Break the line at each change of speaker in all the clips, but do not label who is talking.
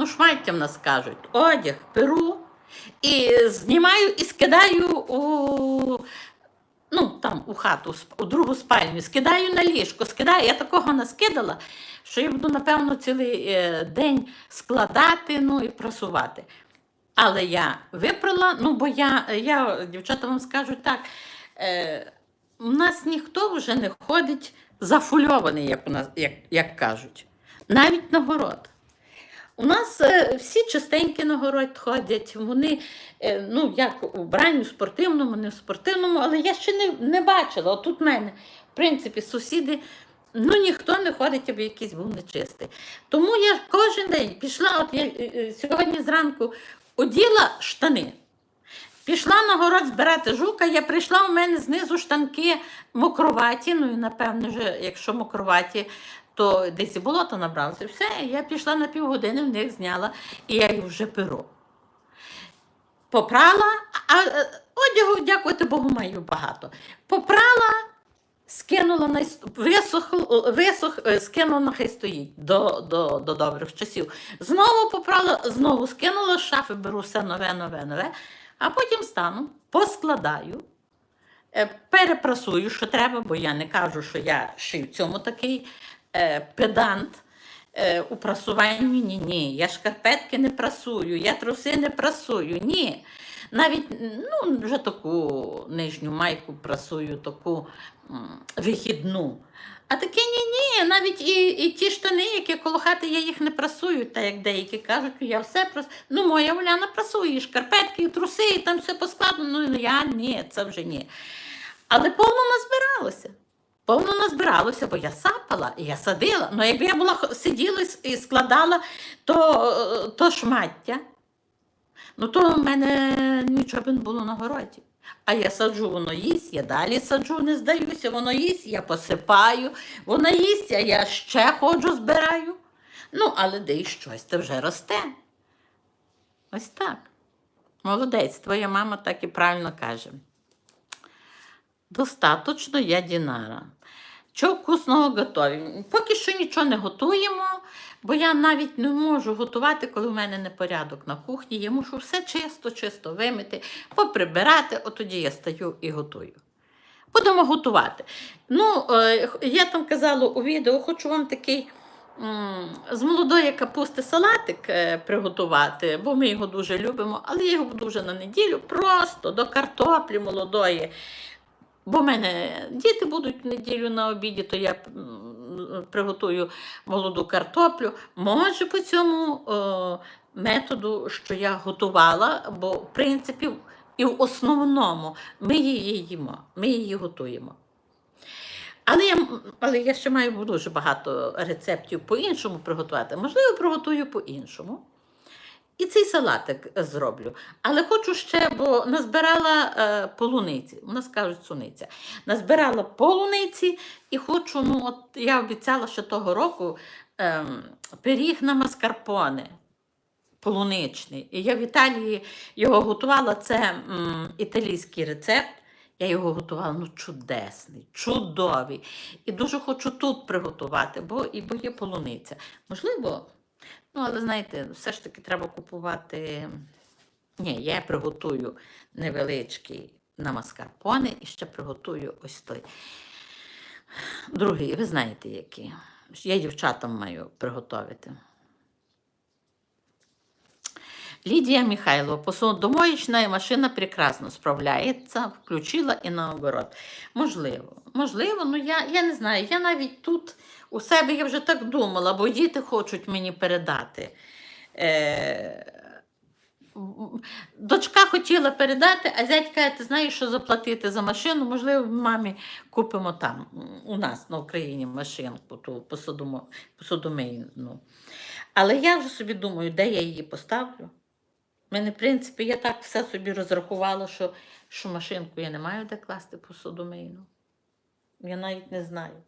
ну, шмаття в нас кажуть, одяг, перу, і знімаю і скидаю у, ну, там, у хату, у другу спальню, скидаю на ліжко, скидаю. Я такого наскидала, що я буду, напевно, цілий е, день складати ну, і прасувати. Але я випрала, ну бо я, я дівчата вам скажу так, е, у нас ніхто вже не ходить зафульований, як, у нас, як, як кажуть, навіть на. У нас е, всі частенькі на город ходять, вони, е, ну, як у бранні, в спортивному, не в спортивному, але я ще не, не бачила. Отут в мене, в принципі, сусіди, ну ніхто не ходить, аби якийсь був нечистий. Тому я кожен день пішла, от я е, сьогодні зранку оділа штани. Пішла на город збирати жука, я прийшла, у мене знизу штанки мокроваті, ну і напевне, вже, якщо мокроваті, то десь і болото набралося. Все, я пішла на півгодини, в них зняла, і я їх вже перу. Попрала, а одягу, дякувати Богу, маю багато. Попрала, скинула на висох, висох, е, скинула, нехай стоїть до, до, до добрих часів. Знову попрала, знову скинула з шафи, беру все нове, нове, нове, а потім стану, поскладаю, е, перепрасую, що треба, бо я не кажу, що я ще й в цьому такий е, педант. Е, у прасуванні ні, ні. Я шкарпетки не прасую, я труси не прасую, ні. Навіть ну, вже таку нижню майку прасую, таку м, вихідну. А таке ні, ні, навіть і, і ті штани, які коло хати, я їх не прасую, так як деякі кажуть, я все прос... Ну, моя Уляна прасує, і шкарпетки, і труси, і там все поскладено. Ну, я ні, це вже ні. Але повно назбиралося. Повно назбиралося, бо я сапала я садила. Ну, якби я була сиділа і складала, то, е, то шмаття. Ну, то в мене нічого не було на городі. А я саджу, воно їсть, я далі саджу, не здаюся, воно їсть, я посипаю, воно їсть, а я ще ходжу, збираю. Ну, але де й щось це вже росте. Ось так. Молодець, твоя мама так і правильно каже. Достаточно я Дінара. Чого вкусного готові? Поки що нічого не готуємо, бо я навіть не можу готувати, коли в мене непорядок на кухні. Я мушу все чисто, чисто вимити, поприбирати, от тоді я стаю і готую. Будемо готувати. Ну, е, я там казала у відео, хочу вам такий з молодої капусти салатик е, приготувати, бо ми його дуже любимо, але я його буду вже на неділю просто до картоплі молодої. Бо в мене діти будуть в неділю на обіді, то я приготую молоду картоплю. Може по цьому о, методу, що я готувала, бо в принципі і в основному ми її їмо, ми її готуємо. Але я, але я ще маю дуже багато рецептів по-іншому приготувати. Можливо, приготую по-іншому. І цей салатик е, зроблю. Але хочу ще, бо назбирала е, полуниці. У нас кажуть суниця. Назбирала полуниці і хочу, ну от я обіцяла ще того року ем, пиріг на маскарпоне. Полуничний. І я в Італії його готувала. Це м, італійський рецепт. Я його готувала ну, чудесний, чудовий. І дуже хочу тут приготувати, бо, і бо є полуниця. Можливо, Ну, але знаєте, все ж таки треба купувати. Ні, я приготую невеличкий на маскарпоне і ще приготую ось той. Другий, ви знаєте, який. Я дівчатам маю приготувати. Лідія Михайлова, посудомоечная машина прекрасно справляється, включила і наоборот. Можливо, можливо, ну я, я не знаю. Я навіть тут у себе я вже так думала, бо діти хочуть мені передати. Е, Дочка хотіла передати, а зять каже, ти знаєш, що заплатити за машину, можливо, мамі купимо там, у нас на Україні машинку, ту посудомийну. Але я вже собі думаю, де я її поставлю. У мене, в принципі, я так все собі розрахувала, що, що машинку я не маю де класти посудомийну. Я навіть не знаю.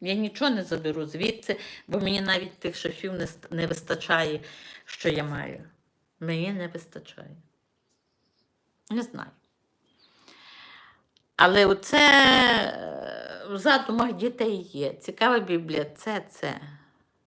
Я нічого не заберу звідси, бо мені навіть тих шафів не, не вистачає, що я маю. Мені не вистачає. Не знаю. Але оце е, в задумах дітей є. Цікава Біблія, це це.